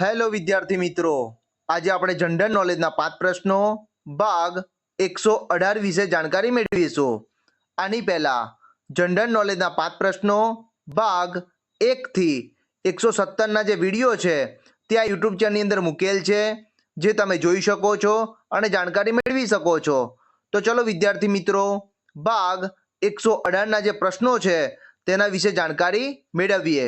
Hello વિદ્યાર્થી મિત્રો, આજે આપણે જનરલ નોલેજના પાંચ પ્રશ્નો, ભાગ એકસો અઢાર વિશે જાણકારી મેળવીશું. આની પહેલા જનરલ નોલેજના પાંચ પ્રશ્નો, ભાગ એકથી એકસો સત્તરના જે વીડિયો છે, તે આ યુટ્યુબ ચેનલની અંદર મૂકેલ છે, જે તમે જોઈ શકો છો અને જાણકારી મેળવી શકો છો. તો ચલો વિદ્યાર્થી મિત્રો, ભાગ એકસો અઢારના જે પ્રશ્નો છે, તેના વિશે જાણકારી મેળવીએ.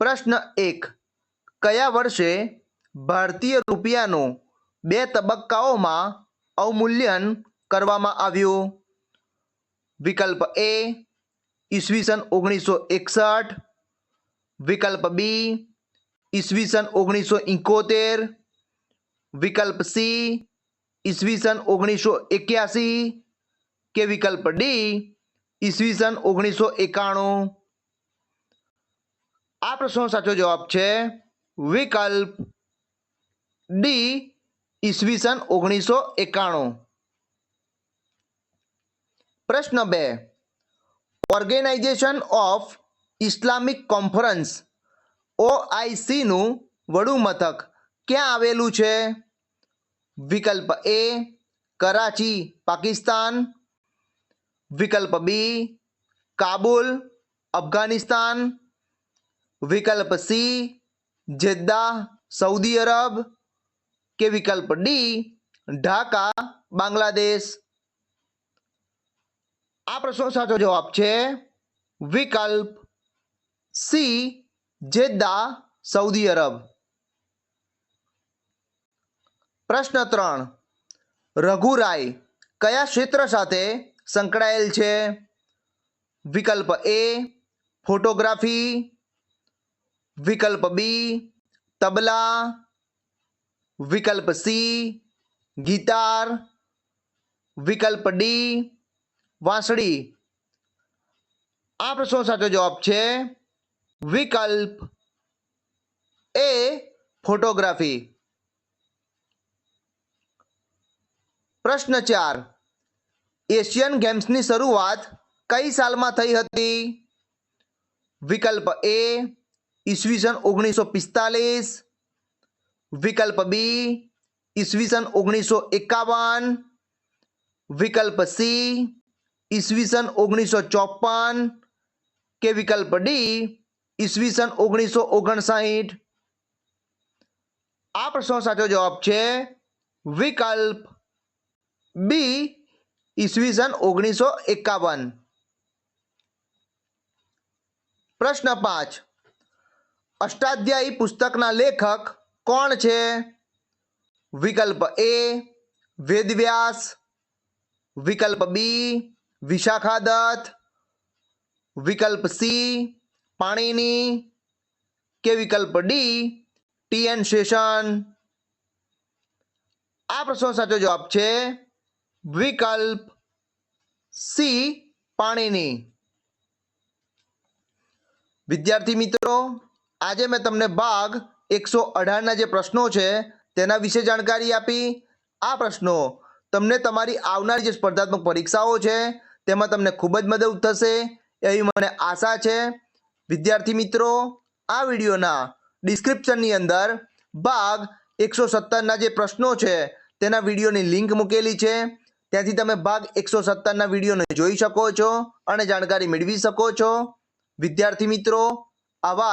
પ્રશ્ન એક કયા વર્ષે ભારતીય રૂપિયાનું બે તબક્કાઓમાં અવમૂલ્યન કરવામાં આવ્યું? વિકલ્પ એ, ઈસવીસન ઓગણીસો એકસઠ. વિકલ્પ બી, ઈસવીસન ઓગણીસો ઇકોતેર વિકલ્પ સી, ઈસવીસન ઓગણીસો એક્યાસી. કે વિકલ્પ ડી, ઈસવીસન ઓગણીસો એકાણું? આ પ્રશ્નનો સાચો જવાબ છે વિકલ્પ ડી ઈસવીસન ઓગણીસો એકાણું. પ્રશ્ન બે. ઓર્ગેનાઇઝેશન ઓફ ઇસ્લામિક કોન્ફરન્સ ઓઆઈસીનું વડું મથક ક્યાં આવેલું છે? વિકલ્પ એ કરાચી, પાકિસ્તાન. વિકલ્પ બી કાબુલ, અફઘાનિસ્તાન. વિકલ્પ સી જેદ્દાહ સૌદી અરબ કે વિકલ્પ ડી ઢાકા, બાંગ્લાદેશ? આ પ્રશ્નો સાચો જવાબ છે વિકલ્પ સી જેદ્દા સૌદી અરબ. પ્રશ્ન ત્રણ. રઘુરાય કયા ક્ષેત્ર સાથે સંકળાયેલ છે? વિકલ્પ એ ફોટોગ્રાફી વિકલ્પ બી, તબલા, વિકલ્પ સી ગિટાર વિકલ્પ ડી, વાંસળી. આ પ્રશ્નો સાચો જવાબ છે, વિકલ્પ એ ફોટોગ્રાફી. પ્રશ્ન ચાર, એશિયન ગેમ્સની શરૂઆત કઈ સાલમાં થઈ હતી? વિકલ્પ એ ઈસવીસન ઓગણીસો પિસ્તાલીસ, વિકલ્પ બી ઈસવીસન ઓગણીસો એકાવન, વિકલ્પ સી ઈસવીસન ઓગણીસો ચોપન કે વિકલ્પ ડી ઈસવીસન ઓગણીસો ઓગણસાઠ. આ પ્રશ્નો સાચો જવાબ છે વિકલ્પ બી ઈસવીસન ઓગણીસો એકાવન. પ્રશ્ન પાંચ. અષ્ટાધ્યાયી પુસ્તકના લેખક કોણ છે? વિકલ્પ એ, વેદવ્યાસ. વિકલ્પ બી વિશાખા વિકલ્પ સી, પાણીની. કે વિકલ્પ ડી, ટી એન શેષન આ પ્રશ્નો સાચો જવાબ છે વિકલ્પ સી, પાણીની. વિદ્યાર્થી મિત્રો આજે મેં તમને ભાગ એકસો અઢારના જે પ્રશ્નો છે, તેના વિશે જાણકારી આપી. આ પ્રશ્નો તમને તમારી આવનારી જે સ્પર્ધાત્મક પરીક્ષાઓ છે, તેમાં તમને ખૂબ જ મદદ થશે એવી મને આશા છે. વિદ્યાર્થી મિત્રો, આ વિડીયોના ડિસ્ક્રિપ્શનની અંદર ભાગ એકસો સત્તરના જે પ્રશ્નો છે, તેના વિડીયોની લિંક મૂકેલી છે. ત્યાંથી તમે ભાગ એકસો સત્તરના વિડીયોને જોઈ શકો છો અને જાણકારી મેળવી શકો છો. વિદ્યાર્થી મિત્રો, આવા